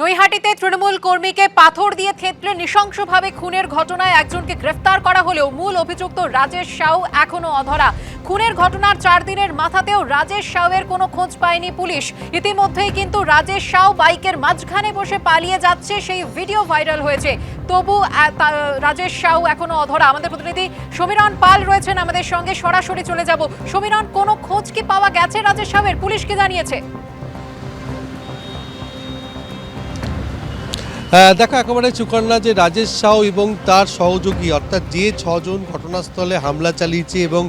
নৈহাটিতে তৃণমূল কর্মীকে পাথর দিয়ে থেতলে নৃশংসভাবে খুনের ঘটনায় একজনকে গ্রেফতার করা হলেও মূল অভিযুক্ত রাজেশ সাউ এখনও অধরা। খুনের ঘটনার চার দিনের মাথাতেও রাজেশ সাউয়ের কোনো খোঁজ পায়নি পুলিশ। ইতিমধ্যেই কিন্তু রাজেশ সাউ বাইকের মাঝখানে বসে পালিয়ে যাচ্ছে, সেই ভিডিও ভাইরাল হয়েছে। তবু রাজেশ সাউ এখনও অধরা। আমাদের প্রতিনিধি সমীরণ পাল রয়েছেন আমাদের সঙ্গে। সরাসরি চলে যাব। সমীরণ, কোনো খোঁজ কি পাওয়া গেছে রাজেশ সাউয়ের? পুলিশ কি জানিয়েছে? দেখো, একেবারে চুকান্না যে রাজেশ সাউ এবং তার সহযোগী, অর্থাৎ যে ছজন ঘটনাস্থলে হামলা চালিয়েছে এবং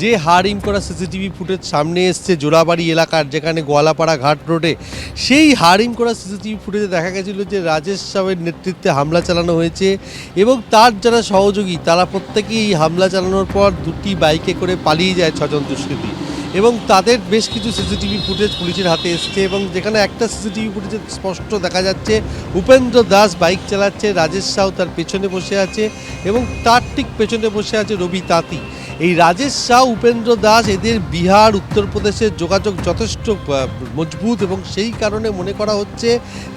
যে হারিম করা সিসিটিভি ফুটেজ সামনে এসছে জোড়াবাড়ি এলাকার, যেখানে গোয়ালাপাড়া ঘাট রোডে, সেই হারিম করা সিসিটিভি ফুটেজে দেখা গেছিল যে রাজেশ সাউয়ের নেতৃত্বে হামলা চালানো হয়েছে এবং তার যারা সহযোগী, তারা প্রত্যেকেই হামলা চালানোর পর দুটি বাইকে করে পালিয়ে যায় ছজন দুষ্কৃতী। এবং তাদের বেশ কিছু সিসিটিভি ফুটেজ পুলিশের হাতে এসছে এবং যেখানে একটা সিসিটিভি ফুটেজে স্পষ্ট দেখা যাচ্ছে, উপেন্দ্র দাস বাইক চালাচ্ছে, রাজেশ সাউ তার পেছনে বসে আছে এবং তার ঠিক পেছনে বসে আছে রবি তাঁতি। এই রাজেশ সাউ, উপেন্দ্র দাস এদের বিহার, উত্তরপ্রদেশের যোগাযোগ যথেষ্ট মজবুত এবং সেই কারণে মনে করা হচ্ছে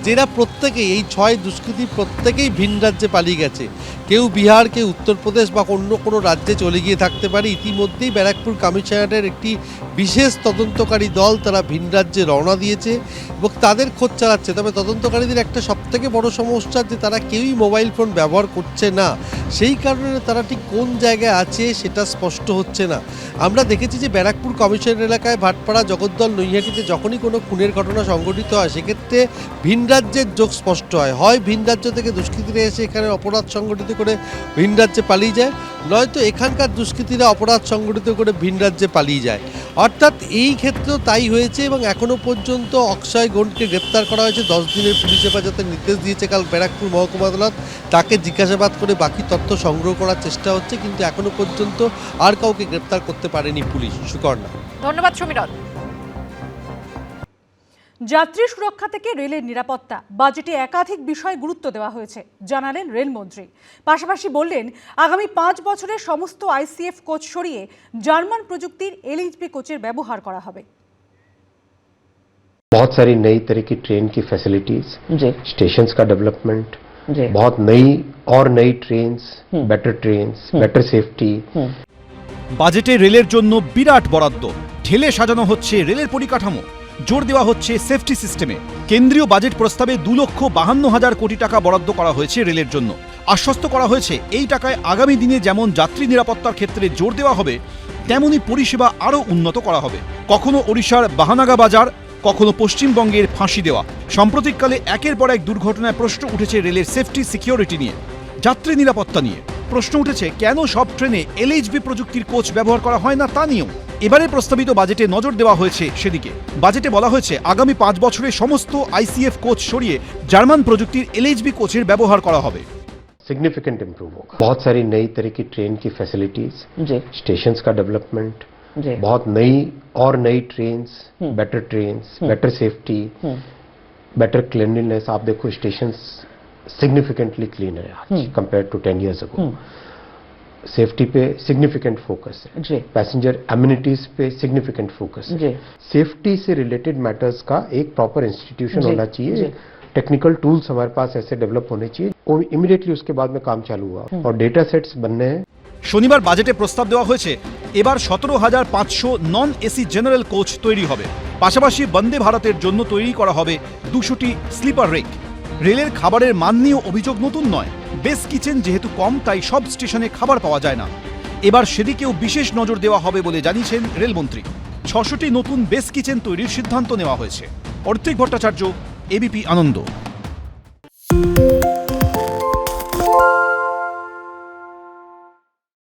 যে এরা প্রত্যেকেই, এই ছয় দুষ্কৃতী প্রত্যেকেই ভিন রাজ্যে পালিয়ে গেছে। কেউ বিহার, কেউ উত্তরপ্রদেশ বা অন্য কোনো রাজ্যে চলে গিয়ে থাকতে পারে। ইতিমধ্যেই ব্যারাকপুর কমিশনারের একটি বিশেষ তদন্তকারী দল তারা ভিন রাজ্যে রওনা দিয়েছে এবং তাদের খোঁজ চালাচ্ছে। তবে তদন্তকারীদের একটা সবথেকে বড় সমস্যা যে তারা কেউই মোবাইল ফোন ব্যবহার করছে না। সেই কারণে তারা ঠিক কোন জায়গায় আছে সেটা স্পষ্ট হচ্ছে না। আমরা দেখেছি যে ব্যারাকপুর কমিশনের এলাকায় ভাটপাড়া, জগদ্দল, নৈহাটিতে যখনই কোনো খুনের ঘটনা সংঘটিত হয়, সেক্ষেত্রে ভিন রাজ্যের যোগ স্পষ্ট হয় হয়, ভিন রাজ্য থেকে দুষ্কৃতীরা এসে এখানে অপরাধ সংগঠিত করে ভিন রাজ্যে পালিয়ে যায়। নয়তো এখানকার দুষ্কৃতীরা অপরাধ সংগঠিত করে ভিন রাজ্যে পালিয়ে যায়। অর্থাৎ এই ক্ষেত্রেও তাই হয়েছে এবং এখনও পর্যন্ত অক্ষয় গণকে গ্রেপ্তার করা হয়েছে। দশ দিনের পুলিশ হেফাজতের নির্দেশ দিয়েছে কাল ব্যারাকপুর মহকুমা আদালত। তাকে জিজ্ঞাসাবাদ করে বাকি তথ্য সংগ্রহ করার চেষ্টা হচ্ছে, কিন্তু এখনও পর্যন্ত আর কাউকে গ্রেপ্তার করতে পারেনি পুলিশ। সুকর্ণা ধন্যবাদ সমীরণ। যাত্রী সুরক্ষা থেকে রেলের নিরাপত্তা বাজেটে একাধিক বিষয় গুরুত্ব দেওয়া হয়েছে জানালেন রেলমন্ত্রী পাশাপাশি বললেন আগামী পাঁচ বছরে সমস্ত আইসিএফ কোচ সরিয়ে জার্মান প্রযুক্তির এলএইচবি কোচের ব্যবহার করা হবে बहुत सारी नई तरह की ट्रेन की फैसिलिटीज जी स्टेशंस का डेवलपमेंट जी बहुत नई और नई trains better trains better safety বাজেটে রেলের জন্য বিরাট বরাদ্দ ঢেলে সাজানো হচ্ছে রেলের পরিকাঠামো জোর দেওয়া হচ্ছে সেফটি সিস্টেমে। কেন্দ্রীয় বাজেট প্রস্তাবে দু লক্ষ বাহান্ন হাজার কোটি টাকা বরাদ্দ করা হয়েছে রেলের জন্য। আশ্বস্ত করা হয়েছে, এই টাকায় আগামী দিনে যেমন যাত্রী নিরাপত্তার ক্ষেত্রে জোর দেওয়া হবে, তেমনি পরিষেবা আরও উন্নত করা হবে। কখনো ওড়িশার বাহানাগা বাজার, কখনো পশ্চিমবঙ্গের ফাঁসি দেওয়া। সাম্প্রতিককালে একের পর এক দুর্ঘটনায় প্রশ্ন উঠেছে রেলের সেফটি সিকিউরিটি নিয়ে, যাত্রী নিরাপত্তা নিয়ে। প্রশ্ন উঠেছে কেন সব ট্রেনে এলএইচবি প্রযুক্তির কোচ ব্যবহার করা হয় না তা নিয়েও এবারে প্রস্তাবিত বাজেটে নজর দেওয়া হয়েছে সেদিকে বাজেটে বলা হয়েছে আগামী পাঁচ বছরে সমস্ত আইসিএফ কোচ সরিয়ে জার্মান প্রযুক্তির এলএইচবি কোচের ব্যবহার করা হবে सिग्निफिकेंट इंप्रूव होगा बहुत सारी नई तरह की ट्रेन की फैसिलिटीज जी स्टेशंस का डेवलपमेंट जी बहुत नई और नई trains better trains better safety better cleanliness आप देखो स्टेशन सिग्निफिकेंटली क्लीन है आज compare to ten years ago safety पे सिग्निफिकेंट फोकस है जी पैसेंजर एम्यूनिटीज पे सिग्निफिकेंट फोकस है जी सेफ्टी से रिलेटेड मैटर्स का एक प्रॉपर इंस्टीट्यूशन जी, होना जी। चाहिए टेक्निकल टूल्स हमारे पास ऐसे डेवलप होने चाहिए और इमीडिएटली उसके बाद में काम चालू हुआ और डेटा सेट्स बनने हैं শনিবার বাজেটে প্রস্তাব দেওয়া হয়েছে এবার সতেরো হাজার পাঁচশো নন এসি জেনারেল কোচ তৈরি হবে পাশাপাশি বন্দে ভারতের জন্য তৈরি করা হবে দুশোটি স্লিপার রেক রেলের খাবারের মান নিয়েও অভিযোগ নতুন নয়। বেস কিচেন যেহেতু কম, তাই সব স্টেশনে খাবার পাওয়া যায় না। এবার সেদিকেও বিশেষ নজর দেওয়া হবে বলে জানিয়েছেন রেলমন্ত্রী। ছশোটি নতুন বেস কিচেন তৈরির সিদ্ধান্ত নেওয়া হয়েছে। অর্থিক ভট্টাচার্য, এবিপি আনন্দ।